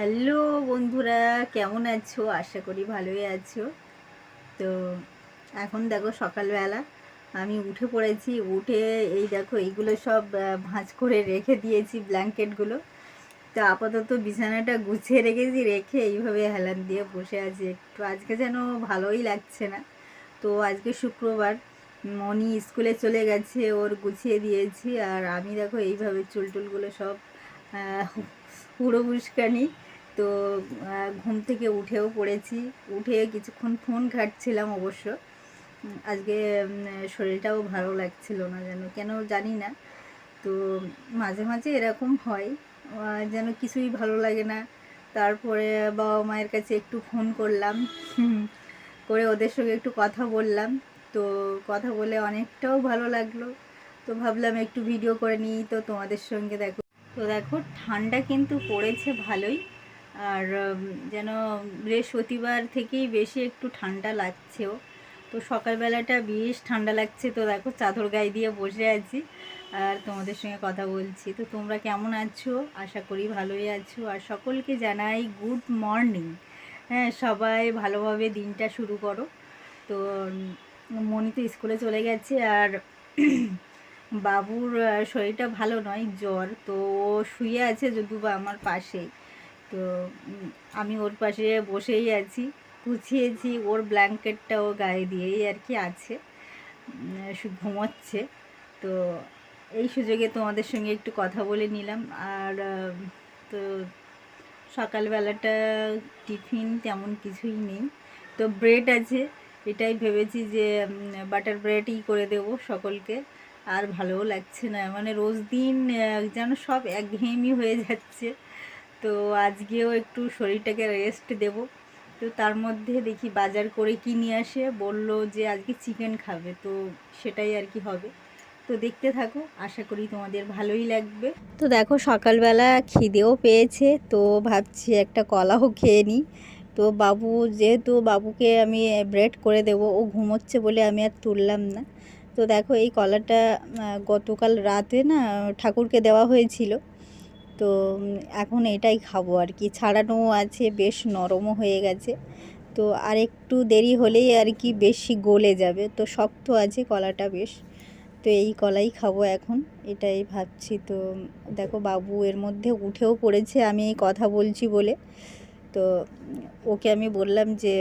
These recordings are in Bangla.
হ্যালো বন্ধুরা, কেমন আছো? আশা করি ভালোই আছো। তো এখন দেখো সকালবেলা, আমি উঠে পড়েছি, উঠে এই দেখো এইগুলো সব ভাঁজ করে রেখে দিয়েছি ব্ল্যাঙ্কেটগুলো। তো আপাতত বিছানাটা গুছিয়ে রেখেছি, রেখে এইভাবে হেলান দিয়ে বসে আছি একটু। আজকে যেন ভালোই লাগছে না। তো আজকে শুক্রবার মনি স্কুলে চলে গেছে, ওর গুছিয়ে দিয়েছি। আর আমি দেখো এইভাবে চুল টুলগুলো সব পুরো উস্কানি তো ঘুম থেকে উঠেও পড়েছি। উঠে কিছুক্ষণ ফোন ঘাটছিলাম অবশ্য। আজকে শরীরটাও ভালো লাগছিল না যেন, কেন জানি না। তো মাঝে মাঝে এরকম হয় যেন কিছুই ভালো লাগে না। তারপরে বাবা মায়ের কাছে একটু ফোন করলাম করে ওদের সঙ্গে একটু কথা বললাম। তো কথা বলে অনেকটাও ভালো লাগল। তো ভাবলাম একটু ভিডিও করে নিই। তো তোমাদের সঙ্গে দেখো, তো দেখো, ঠান্ডা কিন্তু পড়েছে ভালোই। আর যেন বৃহস্পতিবার থেকেই বেশি একটু ঠান্ডা লাগছেও। তো সকালবেলাটা বেশ ঠান্ডা লাগছে। তো দেখো চাদর গায়ে দিয়ে বসে আছি আর তোমাদের সঙ্গে কথা বলছি। তো তোমরা কেমন আছো? আশা করি ভালোই আছো। আর সকলকে জানাই গুড মর্নিং। হ্যাঁ সবাই ভালোভাবে দিনটা শুরু করো। তো মনি তো স্কুলে চলে গেছে আর বাবুর শরীরটা ভালো নয়, জ্বর। তো ও শুয়ে আছে যদু বা আমার পাশেই। তো আমি ওর পাশে বসেই আছি, গুছিয়েছি, ওর ব্ল্যাঙ্কেটটাও গায়ে দিয়েই আর কি আছে ঘুমোচ্ছে। তো এই সুযোগে তোমাদের সঙ্গে একটু কথা বলে নিলাম। আর তো সকালবেলাটা টিফিন তেমন কিছুই নেই। তো ব্রেড আছে, এটাই ভেবেছি যে বাটার ব্রেডই করে দেব সকলকে। আর ভালোও লাগছে না মানে রোজ দিন যেন সব একঘেয়েমি হয়ে যাচ্ছে। তো আজকেও একটু শরীরটাকে রেস্ট দেব। তো তার মধ্যে দেখি বাজার করে কি নিয়ে আসে, বলল যে আজকে চিকেন খাবে, তো সেটাই আর কি হবে। তো দেখতে থাকো, আশা করি তোমাদের ভালোই লাগবে। তো দেখো সকালবেলা খিদেও পেয়েছে, তো ভাবছি একটা কলাও খেয়ে নিই। তো বাবু, যেহেতু বাবুকে আমি ব্রেড করে দেবো, ও ঘুমোচ্ছে বলে আমি আর তুললাম না। তো দেখো এই কলাটা গতকাল রাতে না ঠাকুরকে দেওয়া হয়েছিল। তো এখন এটাই খাব আর কি। ছাড়ানোও আছে, বেশ নরমও হয়ে গেছে। তো আর একটু দেরি হলেই আর কি বেশি গলে যাবে। তো শক্ত আছে কলাটা বেশ। তো এই কলাই খাব এখন, এটাই ভাবছি। তো, দেখো বাবু এর মধ্যে উঠেও পড়েছে, আমি কথা বলছি বলে। তো, ওকে আমি বললাম যে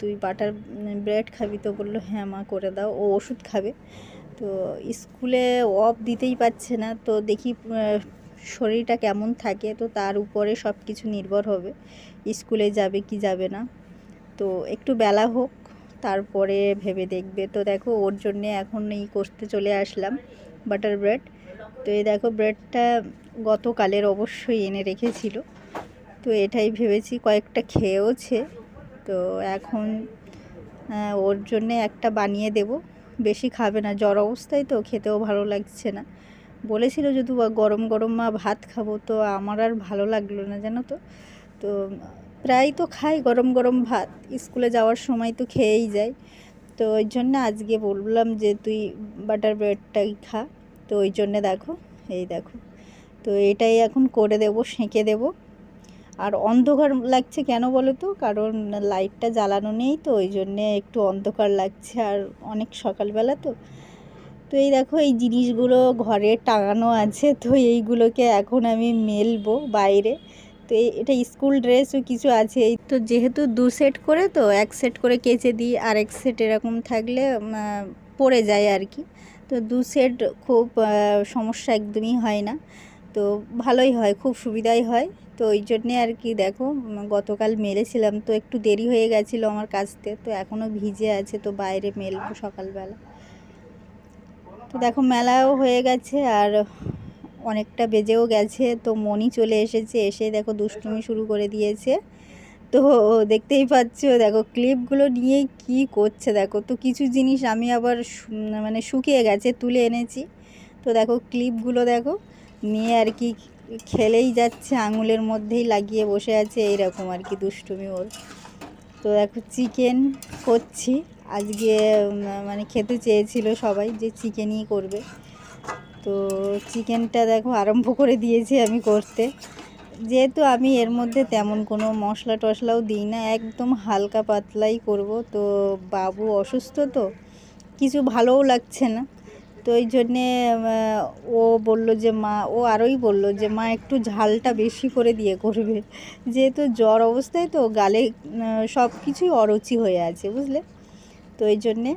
তুই বাটার ব্রেড খাবি? তো বলল হ্যাঁ মা, করে দাও, ও ওষুধ খাবে। তো, স্কুলে অফ দিতেই পারছে না। তো দেখি শরীরটা কেমন থাকে, তো তার উপরে সব কিছু নির্ভর হবে। স্কুলে যাবে কি যাবে না। তো একটু বেলা হোক, তারপরে ভেবে দেখবে। তো দেখো, ওর জন্যে এখন এই করতে চলে আসলাম বাটার ব্রেড তো এই দেখো ব্রেডটা গতকালের অবশ্যই এনে রেখেছিল। তো এটাই ভেবেছি, কয়েকটা খেয়েওছে। তো এখন ওর জন্যে একটা বানিয়ে দেব। বেশি খাবে না, জ্বর অবস্থায় তো, খেতেও ভালো লাগছে না। বলেছিল যদি গরম গরম মা ভাত খাব। তো আমার আর ভালো লাগল না, জানো তো? তো প্রায় তো খাই, গরম গরম ভাত। স্কুলে যাওয়ার সময় তো খেয়েই যাই। তো ওই জন্য আজকে বললাম যে, তুই বাটার ব্রেডটাই খা। তো ওই জন্যে দেখো, এই দেখো। তো এটাই এখন করে দেব, সেঁকে দেব। আর অন্ধকার লাগছে কেন বলো তো? কারণ লাইটটা জ্বালানো নেই তো, ওই জন্যে একটু অন্ধকার লাগছে। আর অনেক সকালবেলা তো। তো এই দেখো, এই জিনিসগুলো ঘরে টাঙানো আছে, তো এইগুলোকে এখন আমি মেলবো বাইরে। তো এটা স্কুল ড্রেসও কিছু আছে। এই তো যেহেতু দু সেট করে, তো এক সেট করে কেচে দিই আর এক সেট এরকম থাকলে পড়ে যায় আর কি। তো দু সেট খুব সমস্যা একদমই হয় না। তো ভালোই হয়, খুব সুবিধাই হয়। তো ওই জন্যে আর কি দেখো গতকাল মেলেছিলাম, তো একটু দেরি হয়ে গেছিল আমার কাছতে তো এখনও ভিজে আছে, তো বাইরে মেলবো সকালবেলা। তো দেখো মেলাও হয়ে গেছে আর অনেকটা বেজেও গেছে, তো মনি চলে এসেছে, এসে দেখো দুষ্টুমি শুরু করে দিয়েছে। তো দেখতেই পাচ্ছ, দেখো ক্লিপগুলো নিয়ে কি করছে দেখো, তো কিছু জিনিস আমি আবার মানে শুকিয়ে গেছে, তুলে এনেছি। তো দেখো ক্লিপগুলো দেখো নিয়ে আর কি খেলেই যাচ্ছে, আঙুলের মধ্যেই লাগিয়ে বসে আছে, এইরকম আর কি দুষ্টুমি ওর। তো দেখো চিকেন করছি। আজকে মানে খেতে চেয়েছিল সবাই যে চিকেনই করবে। তো চিকেনটা দেখো আরম্ভ করে দিয়েছি আমি করতে। যেহেতু আমি এর মধ্যে তেমন কোনো মশলা টশলাও দিই না, একদম হালকা পাতলাই করব। তো বাবু অসুস্থ তো, কিছু ভালোও লাগছে না। তো এই জন্যে ও বলল যে মা, ও আরোই বলল যে মা একটু ঝালটা বেশি করে দিয়ে করবে। যেহেতু জ্বর অবস্থায় তো গালে সব কিছুই অরুচি হয়ে আছে, বুঝলে? তো এই জন্যে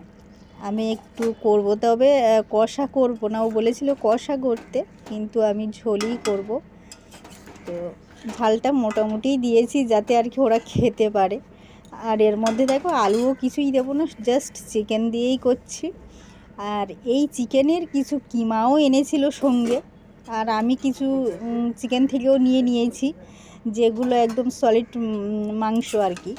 আমি একটু করব। তবে কষা করব না। ও বলেছিল কষা করতে, কিন্তু আমি ঝোলই করব। তো ঝালটা মোটামুটি দিয়েছি যাতে আর কি ওরা খেতে পারে। আর এর মধ্যে দেখো আলুও কিছুই দেবো না জাস্ট চিকেন দিয়েই করছি। আর এই চিকেনের কিছু কিমাও এনেছিল সঙ্গে। আর আমি কিছু চিকেন থেকেও নিয়ে নিয়েছি, যেগুলো একদম সলিড মাংস আর কি।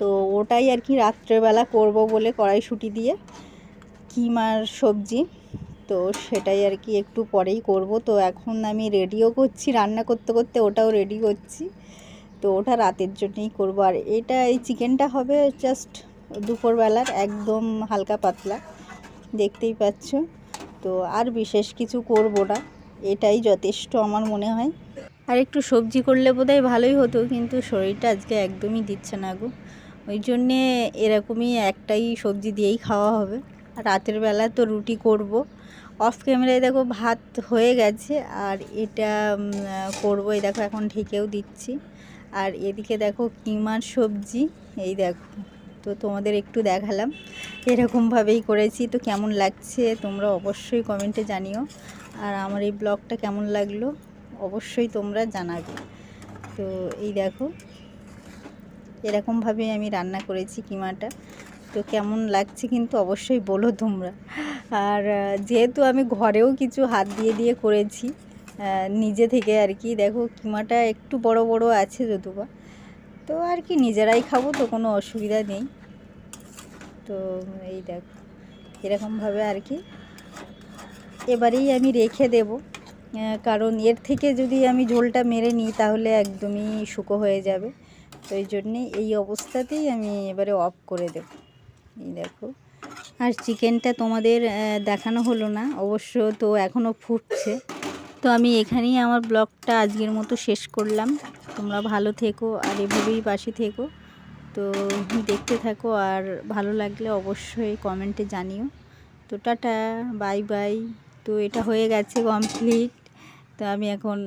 তো ওটাই আর কি রাত্রেবেলা করব বলে কড়াইশুঁটি দিয়ে কিমার সবজি। তো সেটাই আর কি একটু পরেই করব। তো এখন আমি রেডিও করছি, রান্না করতে করতে ওটাও রেডি করছি। তো ওটা রাতের জন্যই করব। আর এটা এই চিকেনটা হবে জাস্ট দুপুরবেলার, একদম হালকা পাতলা, দেখতেই পাচ্ছ। তো আর বিশেষ কিছু করব না, এটাই যথেষ্ট আমার মনে হয়। আর একটু সবজি করলে বোধহয় ভালোই হতো, কিন্তু শরীরটা আজকে একদমই দিচ্ছে না গো। ওই জন্যে এরকমই একটাই সবজি দিয়েই খাওয়া হবে। রাতের বেলা তো রুটি করব। অফ ক্যামেরায় দেখো ভাত হয়ে গেছে, আর এটা করব, এই দেখো এখন ঢেকেও দিচ্ছি। আর এদিকে দেখো কিমার সবজি, এই দেখো। তো তোমাদের একটু দেখালাম, এরকমভাবেই করেছি। তো কেমন লাগছে তোমরা অবশ্যই কমেন্টে জানিও। আর আমার এই ব্লগটা কেমন লাগল? অবশ্যই তোমরা জানাবে। তো এই দেখো, এরকমভাবে আমি রান্না করেছি কিমাটা। তো কেমন লাগছে কিন্তু অবশ্যই বলো তোমরা। আর, যেহেতু আমি ঘরেও কিছু হাত দিয়ে দিয়ে করেছি নিজে থেকে আর কি, দেখো কিমাটা একটু বড় বড় আছে যতুবা তো আর কি, নিজেরাই খাব তো কোনো অসুবিধা নেই। তো এই দেখো, এরকমভাবে আর কি। এবারেই আমি রেখে দেব। কারণ এর থেকে যদি আমি ঝোলটা মেরে নিই তাহলে একদমই শুকো হয়ে যাবে। তো এই জন্যে এই অবস্থাতেই আমি এবারে অফ করে দেব। এই দেখো। আর চিকেনটা তোমাদের দেখানো হলো না, অবশ্য তো এখনও ফুটছে। তো আমি এখানেই আমার ব্লগটা আজকের মতো শেষ করলাম। তোমরা ভালো থেকো আর এভাবেই পাশে থেকো। তো দেখতে থাকো আর ভালো লাগলে অবশ্যই কমেন্টে জানিও। তো টাটা বাই বাই তো এটা হয়ে গেছে কমপ্লিট তো আমি এখন